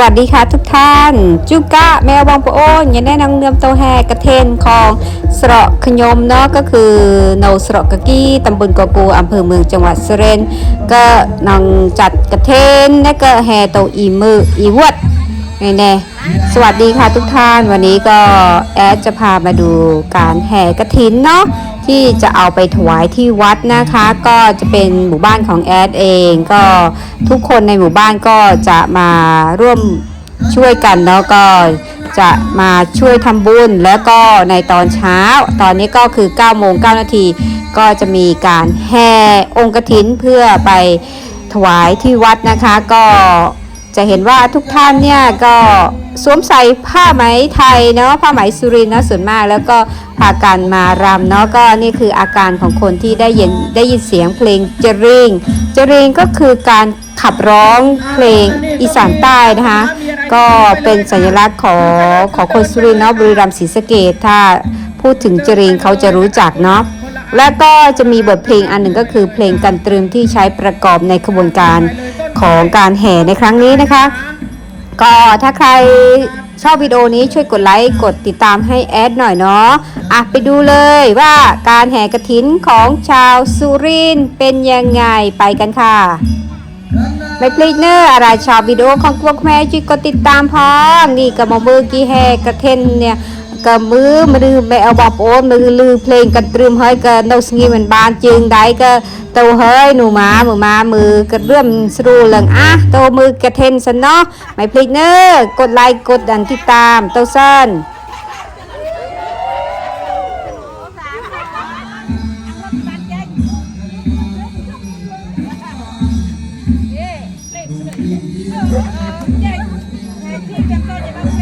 วัสดีค่ะทุกท่าน จุกะแมวบองปะโอนยันแนะนำเนื้อมโตแฮกระเทนของสระขยมเนาะก็คือโนสระกะกี้ตำบลกอกูอำเภอเมืองจังหวัดสุรินก็นองจัดกระเทนและก็แฮโตอีมืออีวดไงแน่สวัสดีค่ะทุกท่าน วันนี้ก็แอดจะพามาดูการแห่กระถินเนาะ ที่จะเอาไปถวายที่วัดนะคะ ก็จะเป็นหมู่บ้านของแอดเอง ก็ทุกคนในหมู่บ้านก็จะมาร่วมช่วยกันแล้วก็จะมาช่วยทำบุญ แล้วก็ในตอนเช้า ตอนนี้ก็คือ9โมง9นาทีก็จะมีการแห่องค์กถินเพื่อไปถวายที่วัดนะคะก็ จะเห็นว่าทุกท่านเนี่ยก็สวมใส่ผ้าไหมไทยเนาะผ้าไหมสุรินทร์เนาะส่วนมากแล้วก็พากันมารำเนาะก็นี่คืออาการของคนที่ได้ยินได้ยินเสียงเพลงจริงจริงก็คือการขับร้องเพลงอีสานใต้นะคะก็เป็นสัญลักษณ์ของของคนสุรินทร์เนาะบุรีรัมย์ศรีสะเกดถ้าพูดถึงจริงเขาจะรู้จักเนาะแล้วก็จะมีบทเพลงอันหนึ่งก็คือเพลงกันตรึมที่ใช้ประกอบในขบวนการ ของการแห่ในครั้งนี้นะคะ ก็ถ้าใครชอบวิดีโอนี้ช่วยกดไลค์กดติดตามให้แอดหน่อยเนาะอะไปดูเลยว่าการแห่กระถินของชาวสุรินเป็นยังไงไปกันค่ะไม่พลิกเนอร์อะไรชอบวิดีโอของพวกแม่ช่วยกดติดตามพร้อมนี่ก็มามือกี้แฮกระเทนเนี่ย ក៏មើលឬមេអបងប្អូនមើលឮភ្លេងកាត់ត្រឿមហើយក៏នៅស្ងៀមមិនបានជើងដៃក៏ទៅហើយនោះម៉ាមើលម៉ាមើលកាត់រឿមស្រួលឡើងអះទៅមើលកាត់ហេនសិនណោះមិនភ្លេចណឺកត់ like កត់អានទីតាមទៅសិនអឺចេញហើយទីចាំតោះទេបាទ